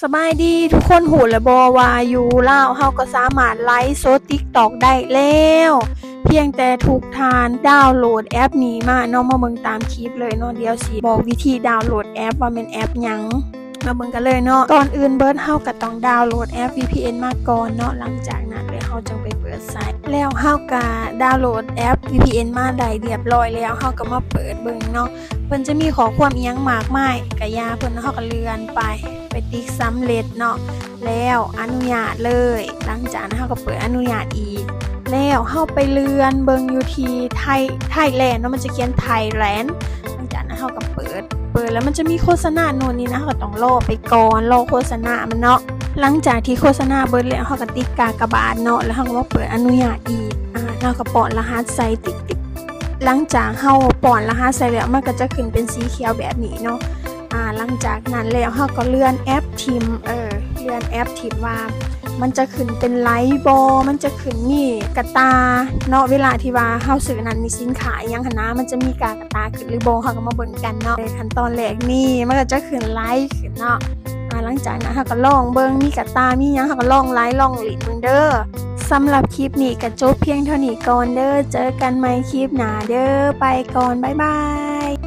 สบายดีทุกคนหูและบอวาอยู่ลาเฮาก็สามารถไลฟ์โซติ๊กตอกได้แล้ว เพียงแต่ทุกทานดาวน์โหลดแอปนี้มาเนาะมาเบิ่งตามคลิปเลยเนาะเดียวสิบอกวิธีดาวน์โหลดแอปว่าเป็นแอปหยังมาเบิ่งกันเลยเนาะก่อนอื่นเบิร์ดเฮาก็ต้องดาวน์โหลดแอป VPN มาก่อนเนาะหลังจากนั้นเลยเฮาจึงไปเปิดไซต์แล้วเฮาก็ดาวน์โหลดแอป VPN มาได้เรียบร้อยแล้วเฮาก็มาเปิดเบิ่งเนาะ เพิ่นจะมีขอความอียงมากมายกะยาเพิ่นเฮาก็เลื่อนไป ไปติ๊กสำเร็จเนาะแล้วอนุญาตเลย หลังจากนั้นเฮาก็เปิดอนุญาตอีก แล้วเฮาไปเลื่อนเบิงอยู่ที่ไทยไทยแลนด์เนาะมันจะเขียนไทยแลนด์หลังจากนั้นเฮาก็เปิด เปิดแล้วมันจะมีโฆษณาโน่นนี่นะเฮาก็ต้องรอไปก่อนรอโฆษณามันเนาะหลังจากที่โฆษณาเบิดแล้วเฮาก็ติ๊กกากบาทเนาะแล้วเฮาก็มาเปิดอนุญาตอีกอ่าแล้วก็ปอนรหัสใส่ติ๊กติ๊ก หลังจากเฮาป้อนรหัสใส่แล้วมันก็จะขึ้นเป็นสีเขียวแบบนี้เนาะอ่าหลังจากนั้นแล้วเฮาก็เลื่อนแอปทิมเออเลื่อนแอปทิมว่า มันจะขึ้นเป็นไลท์บอมันจะขึ้นมีกระตาเนาะเวลาที่ว่าเฮาซื้อนั้นมีสินค้าอิหยังหันนะมันจะมีกากระตาขึ้นหรือบ่เฮาก็มาเบิ่งกันเนาะในขั้นตอนแรกนี่มันก็จะขึ้นไลท์ขึ้นเนาะอ่าหลังจากนั้นเฮาก็ลองเบิ่งมีกระตามีหยังเฮาก็ลองไลท์ลองหลินเบิ่งเด้อ สำหรับคลิปนี้ก็จบเพียงเท่านี้ก่อนเด้อ เจอกันใหม่คลิปหน้าเด้อ ไปก่อน บ๊ายบาย